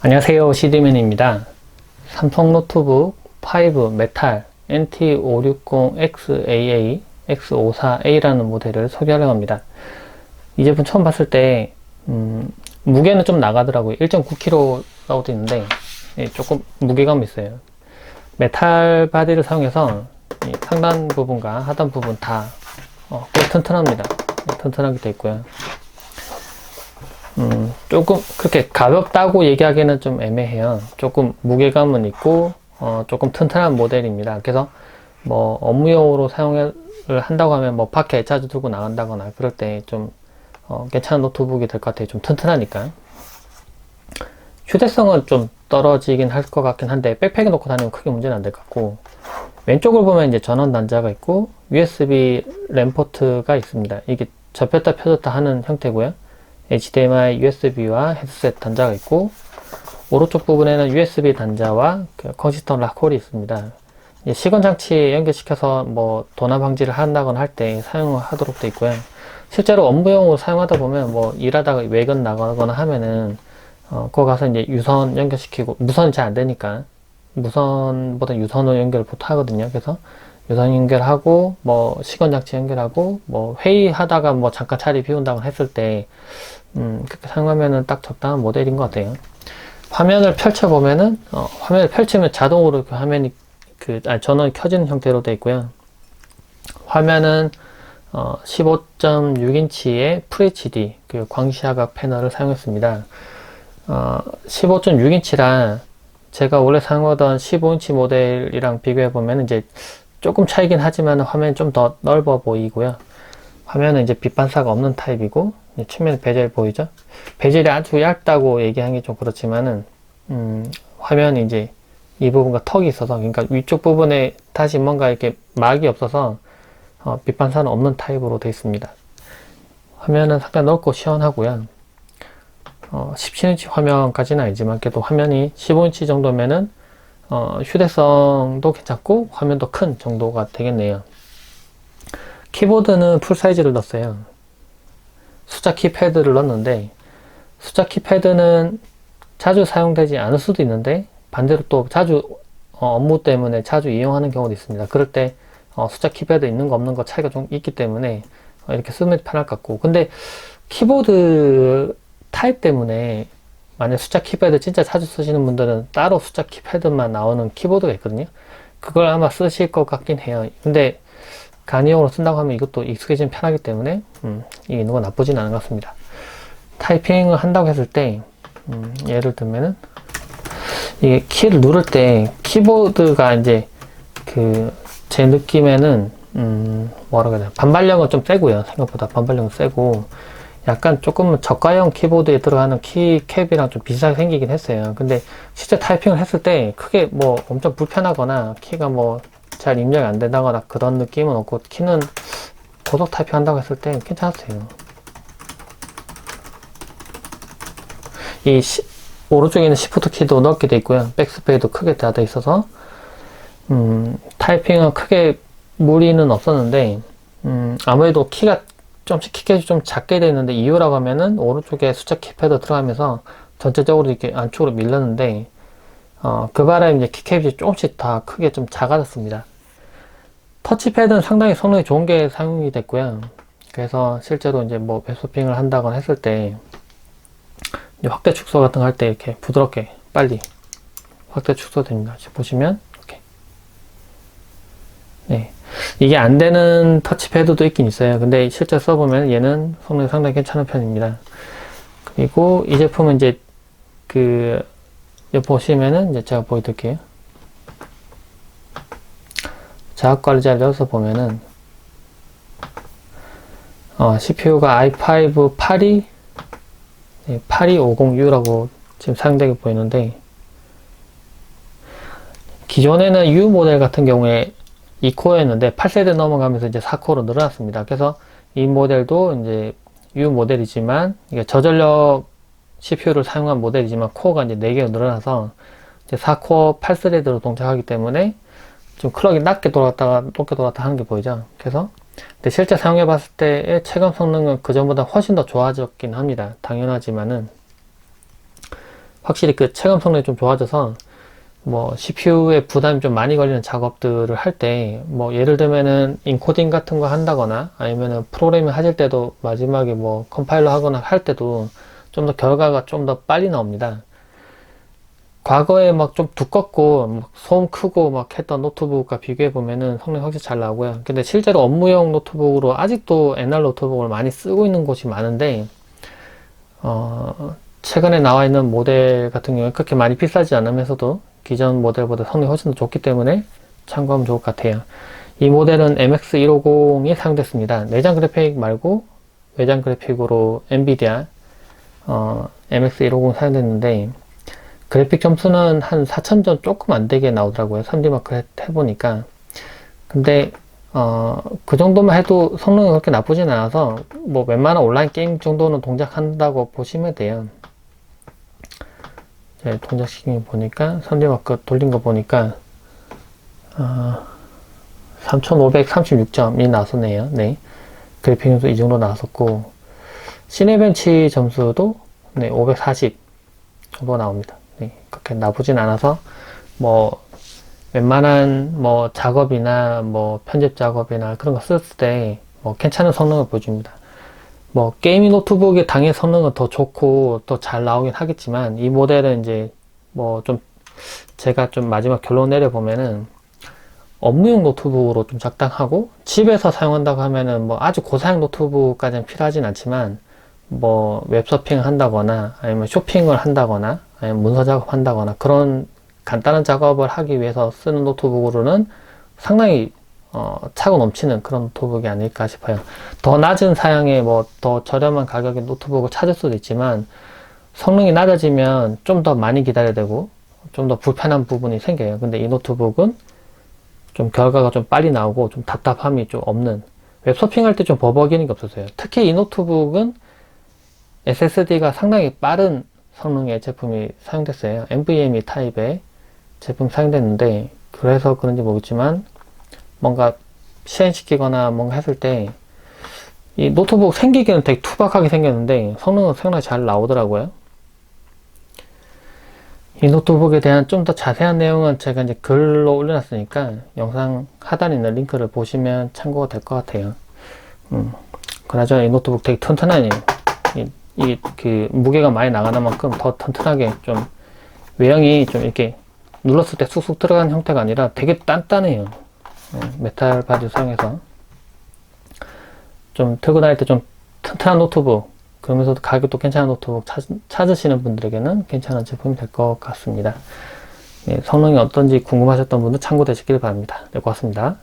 안녕하세요. CD맨입니다. 삼성 노트북 5 메탈 NT560XAA X54A라는 모델을 소개하려고 합니다. 이 제품 처음 봤을 때 음, 무게는 좀 나가더라고요. 1.9kg라고 되어 있는데 예, 조금 무게감이 있어요. 메탈 바디를 사용해서 이 상단 부분과 하단 부분 다 어, 꽤 튼튼합니다. 예, 튼튼하게 되어 있고요. 음, 조금 그렇게 가볍다고 얘기하기는 좀 애매해요. 조금 무게감은 있고 어, 조금 튼튼한 모델입니다. 그래서 뭐 업무용으로 사용을 한다고 하면 뭐 밖에 자주 두고 나간다거나 그럴 때좀 어, 괜찮은 노트북이 될 것 같아요. 좀 튼튼하니까. 휴대성은 좀 떨어지긴 할 것 같긴 한데 백팩에 놓고 다니면 크게 문제는 안 될 것 같고 왼쪽을 보면 이제 전원 단자가 있고 USB 램 포트가 있습니다. 이게 접혔다 펴졌다 하는 형태고요. HDMI, USB와 헤드셋 단자가 있고 오른쪽 부분에는 USB 단자와 그 컨시스터 락홀이 있습니다. 시건 장치에 연결시켜서 뭐 도난 방지를 한다거나 할 때 사용하도록 되어 있고요. 실제로 업무용으로 사용하다 보면 뭐 일하다가 외근 나가거나 하면은 어, 거기 가서 이제 유선 연결시키고 무선이 잘 안 되니까 무선보다 유선으로 연결을 보통 하거든요. 그래서 유선 연결하고 뭐 시건 장치 연결하고 뭐 회의하다가 뭐 잠깐 자리 비운다고 했을 때 음, 그렇게 사용하면은 딱 적당한 모델인 것 같아요. 화면을 펼쳐 보면은 어, 화면을 펼치면 자동으로 그 화면이 그 아, 전원이 켜지는 형태로 되어 있고요. 화면은 어, 15.6인치의 FHD 그 광시야각 패널을 사용했습니다. 어, 15.6인치라 제가 원래 사용하던 15인치 모델이랑 비교해 보면 이제 조금 차이긴 하지만 화면이 좀 더 넓어 보이고요. 화면은 이제 빛 반사가 없는 타입이고 측면 베젤 보이죠? 베젤이 아주 얇다고 얘기하기 좀 그렇지만은 음, 화면이 이제 이 부분과 턱이 있어서 그러니까 위쪽 부분에 다시 뭔가 이렇게 막이 없어서 어, 빛 반사는 없는 타입으로 되어 있습니다. 화면은 상당히 넓고 시원하고요. 어, 17인치 화면까지는 아니지만 그래도 화면이 15인치 정도면은 어, 휴대성도 괜찮고 화면도 큰 정도가 되겠네요. 키보드는 풀 사이즈를 넣었어요. 숫자 키패드를 넣었는데 숫자 키패드는 자주 사용되지 않을 수도 있는데 반대로 또 자주 어, 업무 때문에 자주 이용하는 경우도 있습니다. 그럴 때 어, 숫자 키패드 있는 거 없는 거 차이가 좀 있기 때문에 어, 이렇게 쓰면 편할 것 같고 근데 키보드 타입 때문에 만약 숫자 키패드 진짜 자주 쓰시는 분들은 따로 숫자 키패드만 나오는 키보드가 있거든요. 그걸 아마 쓰실 것 같긴 해요. 근데 간이용으로 쓴다고 하면 이것도 익숙해지면 편하기 때문에 음, 이게 누가 나쁘진 않은 것 같습니다. 타이핑을 한다고 했을 때 음, 예를 들면은 이게 키를 누를 때 키보드가 이제 그 제 느낌에는 음, 뭐라고 해야 되나 반발력은 좀 세고요 생각보다 반발력은 세고 약간 조금 저가형 키보드에 들어가는 키캡이랑 좀 비슷하게 생기긴 했어요 근데 실제 타이핑을 했을 때 크게 뭐 엄청 불편하거나 키가 뭐 잘 입력이 안 된다거나 그런 느낌은 없고 키는 고속 타이핑 한다고 했을 때 괜찮았어요. 이 시, 오른쪽에 있는 시프트 키도 넓게 돼 있고요. 백스페이도 크게 닫아 있어서 음, 타이핑은 크게 무리는 없었는데 음, 아무래도 키가 좀씩 키캡이 좀 작게 되어 있는데 이유라고 하면은 오른쪽에 숫자 키패드 들어가면서 전체적으로 이렇게 안쪽으로 밀렸는데 어, 그 바람에 이제 키캡이 조금씩 다 크게 좀 작아졌습니다. 터치패드는 상당히 성능이 좋은 게 사용이 됐고요. 그래서 실제로 이제 뭐 웹쇼핑을 한다거나 했을 때 확대 축소 같은 거 할 때 이렇게 부드럽게 빨리 확대 축소됩니다. 보시면 이게 안 되는 터치패드도 있긴 있어요. 근데 실제 써보면 얘는 성능이 상당히 괜찮은 편입니다. 그리고 이 제품은 이제 그 여기 보시면은 이제 제가 보여드릴게요. 자극관리자를 열어서 보면은 어, CPU가 i5 82 네, 8250U라고 지금 사용되게 보이는데 기존에는 U 모델 같은 경우에 2코어였는데 8세대 넘어가면서 이제 4코어로 늘어났습니다. 그래서 이 모델도 이제 U 모델이지만 이게 저전력 CPU를 사용한 모델이지만 코어가 이제 4개가 늘어나서 이제 4코어 8스레드로 동작하기 때문에 좀 클럭이 낮게 돌았다가 높게 돌았다 하는 게 보이죠. 그래서 근데 실제 사용해 봤을 때의 체감 성능은 그 전보다 훨씬 더 좋아졌긴 합니다. 당연하지만은 확실히 그 체감 성능이 좀 좋아져서 뭐 CPU에 부담이 좀 많이 걸리는 작업들을 할 때 뭐 예를 들면은 인코딩 같은 거 한다거나 아니면은 프로그래밍 하실 때도 마지막에 뭐 컴파일러 하거나 할 때도 좀 더 결과가 좀 더 빨리 나옵니다. 과거에 막 좀 두껍고 막 소음 크고 막 했던 노트북과 비교해 보면은 성능이 확실히 잘 나오고요. 근데 실제로 업무용 노트북으로 아직도 옛날 노트북을 많이 쓰고 있는 곳이 많은데 어 최근에 나와 있는 모델 같은 경우에 그렇게 많이 비싸지 않으면서도 기존 모델보다 성능이 훨씬 더 좋기 때문에 참고하면 좋을 것 같아요. 이 모델은 MX150이 사용됐습니다. 내장 그래픽 말고 외장 그래픽으로 엔비디아 어, MX150 사용됐는데 그래픽 점수는 한 4000점 조금 안 되게 나오더라고요. 3D마크 해보니까. 근데, 어, 그 정도만 해도 성능이 그렇게 나쁘진 않아서, 뭐, 웬만한 온라인 게임 정도는 동작한다고 보시면 돼요. 제 동작시킨 거 보니까, 3D마크 돌린 거 보니까, 어, 3536점이 나왔었네요. 네. 그래픽 점수 이 정도 나왔었고, 시네벤치 점수도, 네, 540 정도 나옵니다. 네, 그렇게 나쁘진 않아서 뭐 웬만한 뭐 작업이나 뭐 편집 작업이나 그런 거쓸때뭐 괜찮은 성능을 보여줍니다. 뭐 게이밍 노트북의 당연히 성능은 더 좋고 또잘 나오긴 하겠지만 이 모델은 이제 뭐 좀 제가 좀 마지막 결론 내려 보면은 업무용 노트북으로 좀 적당하고 집에서 사용한다고 하면은 뭐 아주 고사양 노트북까지는 필요하진 않지만 뭐 웹서핑을 한다거나 아니면 쇼핑을 한다거나 아니면 문서 작업한다거나 그런 간단한 작업을 하기 위해서 쓰는 노트북으로는 상당히 어, 차고 넘치는 그런 노트북이 아닐까 싶어요. 더 낮은 사양의 뭐 더 저렴한 가격의 노트북을 찾을 수도 있지만 성능이 낮아지면 좀 더 많이 기다려야 되고 좀 더 불편한 부분이 생겨요. 근데 이 노트북은 좀 결과가 좀 빨리 나오고 좀 답답함이 좀 없는 웹서핑 할 때 좀 버벅이는 게 없었어요. 특히 이 노트북은 SSD가 상당히 빠른 성능의 제품이 사용됐어요. NVMe 타입의 제품 사용됐는데 그래서 그런지 모르겠지만 뭔가 실행시키거나 뭔가 했을 때 이 노트북 생기기는 되게 투박하게 생겼는데 성능은 상당히 잘 나오더라고요. 이 노트북에 대한 좀 더 자세한 내용은 제가 이제 글로 올려놨으니까 영상 하단에 있는 링크를 보시면 참고가 될 것 같아요. 음, 그나저나 이 노트북 되게 튼튼하네요. 이그 무게가 많이 나가는 만큼 더 튼튼하게 좀 외형이 좀 이렇게 눌렀을 때 쑥쑥 들어가는 형태가 아니라 되게 단단해요. 어, 메탈 바지 사용해서 좀 들고 다닐 때 좀 튼튼한 노트북 그러면서도 가격도 괜찮은 노트북 찾, 찾으시는 분들에게는 괜찮은 제품이 될 것 같습니다. 네, 성능이 어떤지 궁금하셨던 분들 참고되시길 바랍니다. 네, 고맙습니다.